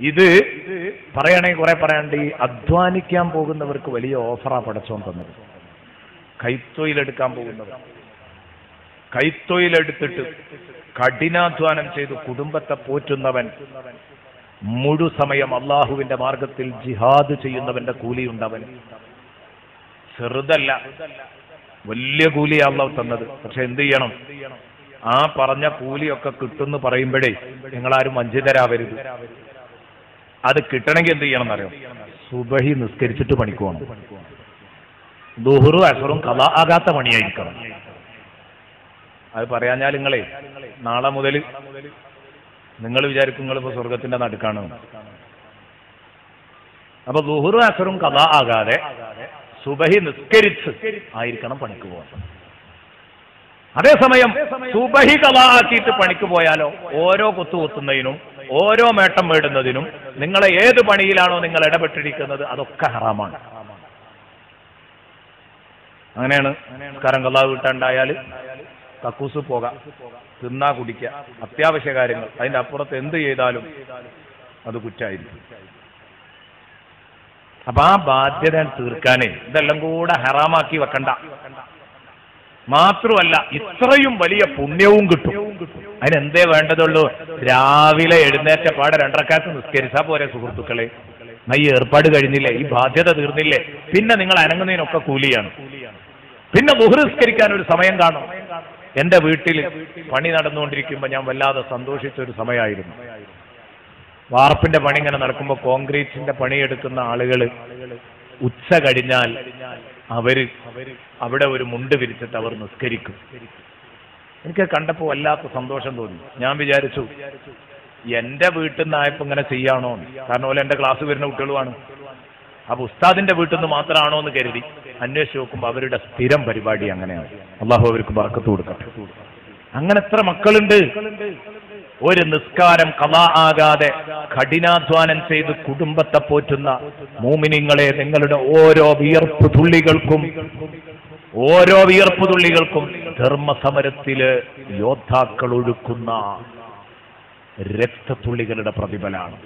ഇത് പറയണേ കുറെ പറയാണ്ട് ഈ അധ്വാനിക്കാൻ പോകുന്നവർക്ക് വലിയ ഓഫറാ പടച്ചോൻ തന്നത്. കൈത്തൊയിലെടുക്കാൻ പോകുന്നവർ. കൈത്തൊയിലെടുത്തിട്ട് കഠിനാധ്വാനം ചെയ്ത് കുടുംബത്തെ പോറ്റുന്നവൻ. മുഴുസമയം അള്ളാഹുവിന്റെ മാർഗത്തിൽ ജിഹാദ് ചെയ്യുന്നവന്റെ കൂലിയുണ്ടവൻ. ചെറുതല്ല. വലിയ കൂലിയാ അള്ളാഹു തന്നത്. പക്ഷെ എന്ത് ചെയ്യണം? ആ പറഞ്ഞ കൂലിയൊക്കെ കിട്ടുമെന്ന് പറയുമ്പോഴേ നിങ്ങളാരും വഞ്ചിതരാവരുത്. അത് കിട്ടണമെങ്കിൽ എന്ത് ചെയ്യണം എന്നറിയോ സുബഹി നിസ്കരിച്ചിട്ട് പണിക്ക് പോകണം. ദുഹറും അസറും കഥ ആകാത്ത പണിയായിരിക്കണം. അത് പറയാഞ്ഞാൽ നിങ്ങളെ നാളെ മുതൽ നിങ്ങൾ വിചാരിക്കും നിങ്ങൾ ഇപ്പൊ സ്വർഗത്തിന്റെ നടുക്കാണ്. അപ്പൊ ദുഹറും അസറും കഥ ആകാതെ സുബഹി നിസ്കരിച്ച് ആയിരിക്കണം പണിക്ക് പോകാൻ. അതേസമയം സുബഹി കഥ ആക്കിയിട്ട് പണിക്ക് പോയാലോ? ഓരോ കുത്തു കുത്തുന്നതിനും ഓരോ മേട്ടം വേടുന്നതിനും നിങ്ങളെ ഏത് പണിയിലാണോ നിങ്ങൾ ഇടപെട്ടിരിക്കുന്നത് അതൊക്കെ ഹറാമാണ്. അങ്ങനെയാണ് നിസ്കാരം കലാ വീട്ടാണ്ടായാൽ കക്കൂസ് പോകാം തിന്നാ കുടിക്കുക അത്യാവശ്യ കാര്യങ്ങൾ. അതിന്റെ അപ്പുറത്ത് എന്ത് ചെയ്താലും അത് കുറ്റായിരിക്കും. അപ്പൊ ആ ബാധ്യത തീർക്കാനേ ഇതെല്ലാം കൂടെ ഹറാമാക്കി വെക്കണ്ട. മാത്രമല്ല ഇത്രയും വലിയ പുണ്യവും കിട്ടും. അതിനെന്തേ വേണ്ടതുള്ളൂ? രാവിലെ എഴുന്നേറ്റ പാടെ രണ്ടരക്കാലത്ത് നിസ്കരിച്ചാ പോരെ സുഹൃത്തുക്കളെ. ഈ ഏർപ്പാട് കഴിഞ്ഞില്ലേ? ഈ ബാധ്യത തീർന്നില്ലേ? പിന്നെ നിങ്ങൾ അനങ്ങുന്നതിനൊക്കെ കൂലിയാണ്. പിന്നെ ബഹുസ്കരിക്കാൻ ഒരു സമയം കാണും. എന്റെ വീട്ടിൽ പണി നടന്നുകൊണ്ടിരിക്കുമ്പോൾ ഞാൻ വല്ലാതെ സന്തോഷിച്ച ഒരു സമയമായിരുന്നു. വാർപ്പിന്റെ പണി ഇങ്ങനെ നടക്കുമ്പോൾ കോൺക്രീറ്റിന്റെ പണിയെടുക്കുന്ന ആളുകൾ ഉച്ച കഴിഞ്ഞാൽ അവർ അവിടെ ഒരു മുണ്ട് വിരിച്ചിട്ട് അവർ നിസ്കരിക്കും. എനിക്ക് കണ്ടപ്പോൾ വല്ലാത്ത സന്തോഷം തോന്നി. ഞാൻ വിചാരിച്ചു എന്റെ വീട്ടിൽ നിന്നായപ്പോ ഇങ്ങനെ ചെയ്യാണോ കാരണം പോലെ എന്റെ ക്ലാസ് വരുന്ന കുട്ടികളുമാണ്. അപ്പൊ ഉസ്താദിന്റെ വീട്ടിൽ നിന്ന് മാത്രമാണോ എന്ന് കരുതി അന്വേഷിച്ച് നോക്കുമ്പോൾ അവരുടെ സ്ഥിരം പരിപാടി അങ്ങനെയാണ്. അള്ളാഹു അവർക്ക് ബർക്കത്ത് കൊടുക്കട്ടെ. അങ്ങനെ എത്ര മക്കളുണ്ട്? ഒരു നിസ്കാരം കഥ ആകാതെ കഠിനാധ്വാനം ചെയ്ത് കുടുംബത്തെ പോറ്റുന്ന മൂമിനിങ്ങളെ നിങ്ങളുടെ ഓരോ വിയർപ്പ് തുള്ളികൾക്കും ഓരോ വിയർപ്പ് തുള്ളികൾക്കും ധർമ്മസമരത്തിൽ യോദ്ധാക്കൾ ഒഴുക്കുന്ന രക്തത്തുള്ളികളുടെ പ്രതിഫലാണ്.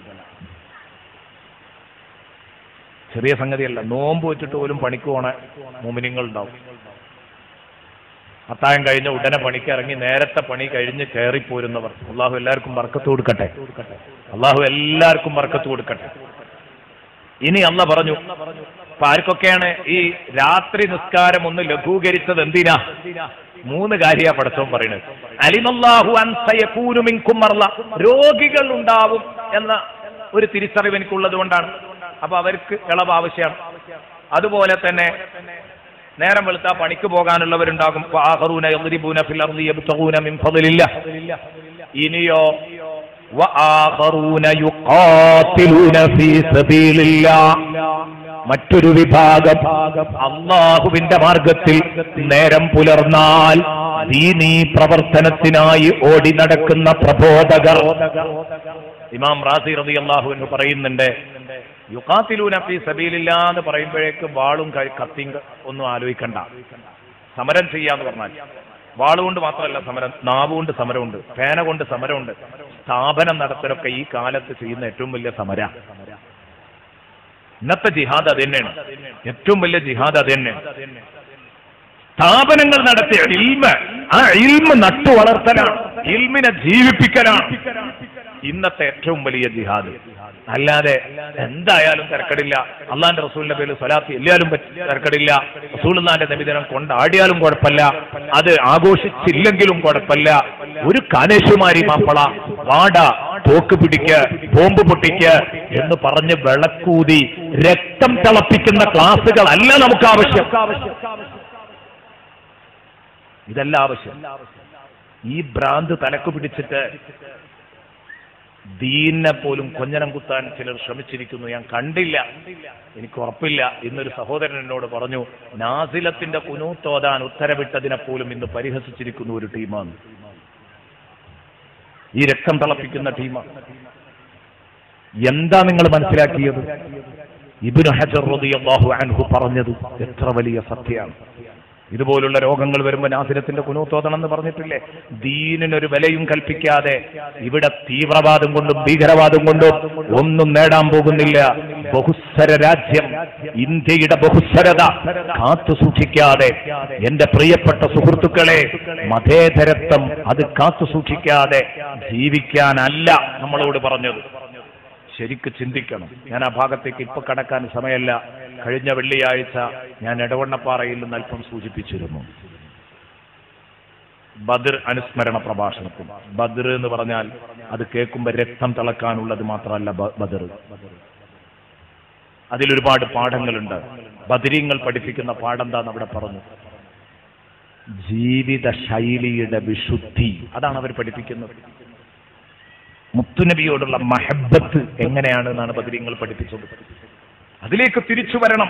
ചെറിയ സംഗതിയല്ല നോമ്പ് വെച്ചിട്ട് പോലും പണിക്ക് പോണ മോമിനിങ്ങൾ അത്തായം കഴിഞ്ഞ ഉടനെ പണിക്ക് ഇറങ്ങി നേരത്തെ പണി കഴിഞ്ഞ് കയറിപ്പോരുന്നവർ. അള്ളാഹു എല്ലാവർക്കും വർക്കത്ത് കൊടുക്കട്ടെ. അള്ളാഹു എല്ലാവർക്കും വർക്കത്ത് കൊടുക്കട്ടെ. ഇനി അള്ള പറഞ്ഞു അപ്പൊ ആർക്കൊക്കെയാണ് ഈ രാത്രി നിസ്കാരം ഒന്ന് ലഘൂകരിച്ചത് എന്തിനാ? മൂന്ന് കാര്യ പടച്ചോൻ പറയുന്നത് അലിമല്ലാഹു അൻസയക്കൂനു മിൻകും മർള. രോഗികൾ ഉണ്ടാവും എന്ന ഒരു തിരിച്ചറിവ് എനിക്കുള്ളത് കൊണ്ടാണ്. അപ്പൊ അവർക്ക് ഇളവ് ആവശ്യമാണ്. അതുപോലെ തന്നെ നേരം വെളുത്താ പണിക്ക് പോകാനുള്ളവരുണ്ടാകും. ഇനിയോ മറ്റൊരു വിഭാഗം അള്ളാഹുവിന്റെ മാർഗത്തിൽ നേരം പുലർന്നാൽ ദീനീ പ്രവർത്തനത്തിനായി ഓടി നടക്കുന്ന പ്രബോധകർ. ഇമാം റാസി റതി അള്ളാഹു എന്ന് പറയുന്നുണ്ട് യുക്കാത്തിലൂന ഫീ സബീലില്ല എന്ന് പറയുമ്പോഴേക്ക് വാളും കത്തിയും ഒന്നും ആലോചിക്കണ്ട. സമരം ചെയ്യാന്ന് പറഞ്ഞാൽ വാളുകൊണ്ട് മാത്രമല്ല സമരം നാവുകൊണ്ട് സമരമുണ്ട് പേന കൊണ്ട് സമരമുണ്ട്. സ്ഥാപനം നടത്തലൊക്കെ ഈ കാലത്ത് ചെയ്യുന്ന ഏറ്റവും വലിയ സമര. ഇന്നത്തെ ജിഹാദ് അത് തന്നെയാണ്. ഏറ്റവും വലിയ ജിഹാദ് അത് തന്നെയാണ്. സ്ഥാപനങ്ങൾ നടത്തിയ ഇൽമ ആ ഇൽമ നട്ടു വളർത്തലാണ് ഇൽമിനെ ജീവിപ്പിക്കലാണ്. ഇന്നത്തെ ഏറ്റവും വലിയ ജിഹാദ്. അല്ലാതെ എന്തായാലും തിരക്കടില്ല. അള്ളാന്റെ റസൂലിന്റെ പേരിൽ സ്വലാത്തി എല്ലാരും തിരക്കടില്ല. റസൂലിന്റെ നബിദിനം കൊണ്ടാടിയാലും കുഴപ്പമില്ല. അത് ആഘോഷിച്ചില്ലെങ്കിലും കുഴപ്പമില്ല. ഒരു കാനേശുമാരി മാപ്പള വാട തോക്ക് പിടിക്ക് ബോംബ് പൊട്ടിക്ക് എന്ന് പറഞ്ഞ് വിളക്കൂതി രക്തം തിളപ്പിക്കുന്ന ക്ലാസുകളല്ല നമുക്ക് ആവശ്യം ഇതല്ല ആവശ്യം. ഈ ഭ്രാന്ത് തലക്ക് പിടിച്ചിട്ട് ദീനെ പോലും കൊഞ്ഞനം കുത്താൻ ചിലർ ശ്രമിച്ചിരിക്കുന്നു. ഞാൻ കണ്ടില്ല. എനിക്ക് ഉറപ്പില്ല. ഇന്നൊരു സഹോദരൻ എന്നോട് പറഞ്ഞു നാസിലത്തിന്റെ കുനൂത്തോതാൻ ഉത്തരവിട്ടതിനെ പോലും ഇന്ന് പരിഹസിച്ചിരിക്കുന്ന ഒരു ടീമാണ്. ഈ രക്തം തിളപ്പിക്കുന്ന ടീമാണ് എന്താ നിങ്ങൾ മനസ്സിലാക്കിയത്? ഇബ്നു ഹജർ അൻഹു പറഞ്ഞത് എത്ര വലിയ സത്യമാണ്. ഇതുപോലുള്ള രോഗങ്ങൾ വരുമ്പോൾ നാസിരത്തിന്റെ കുനൂത്തോതണം എന്ന് പറഞ്ഞിട്ടില്ലേ? ദീനിനൊരു വിലയും കൽപ്പിക്കാതെ ഇവിടെ തീവ്രവാദം കൊണ്ടും ഭീകരവാദം കൊണ്ടും ഒന്നും നേടാൻ പോകുന്നില്ല. ബഹുസ്വര രാജ്യം ഇന്ത്യയുടെ ബഹുസ്വരത കാത്തു സൂക്ഷിക്കാതെ. എന്റെ പ്രിയപ്പെട്ട സുഹൃത്തുക്കളെ മതേതരത്വം അത് കാത്തു സൂക്ഷിക്കാതെ ജീവിക്കാനല്ല നമ്മളോട് പറഞ്ഞത്. ശരിക്ക് ചിന്തിക്കണം. ഞാൻ ആ ഭാഗത്തേക്ക് ഇപ്പൊ കടക്കാൻ സമയമല്ല. കഴിഞ്ഞ വെള്ളിയാഴ്ച ഞാൻ ഇടവണ്ണപ്പാറയിൽ നിന്ന് അല്പം സൂചിപ്പിച്ചിരുന്നു. ബദർ അനുസ്മരണ പ്രഭാഷണത്തിൽ. ബദർ എന്ന് പറഞ്ഞാൽ അത് കേൾക്കുമ്പോൾ രക്തം തിളക്കാനുള്ളത് മാത്രമല്ല ബദർ. അതിലൊരുപാട് പാഠങ്ങളുണ്ട്. ബദരീങ്ങൾ പഠിപ്പിക്കുന്ന പാഠം അവിടെ പറഞ്ഞു. ജീവിത ശൈലിയുടെ വിശുദ്ധി. അതാണ് അവർ പഠിപ്പിക്കുന്നത്. മുത്തുനബിയോടുള്ള മഹബത്ത് എങ്ങനെയാണ് എന്നാണ് ബദരീങ്ങൾ പഠിപ്പിച്ചത്. അതിലേക്ക് തിരിച്ചു വരണം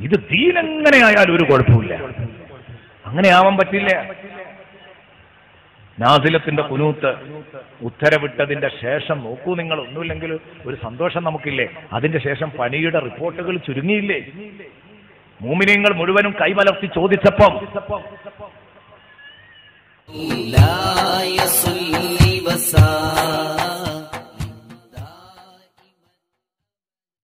ഇത് ദീനെങ്ങനെയായാലും ഒരു കുഴപ്പമില്ല അങ്ങനെ ആവാൻ പറ്റില്ല നാസിലത്തിന്റെ കുനൂത്ത് ഉത്തരവിട്ടതിന്റെ ശേഷം നോക്കൂ നിങ്ങൾ ഒന്നുമില്ലെങ്കിൽ ഒരു സന്തോഷം നമുക്കില്ലേ അതിന്റെ ശേഷം പനിയുടെ റിപ്പോർട്ടുകൾ ചുരുങ്ങിയില്ലേ മൂമിനിയങ്ങൾ മുഴുവനും കൈമലർത്തി ചോദിച്ചപ്പം لا يصلي وسلم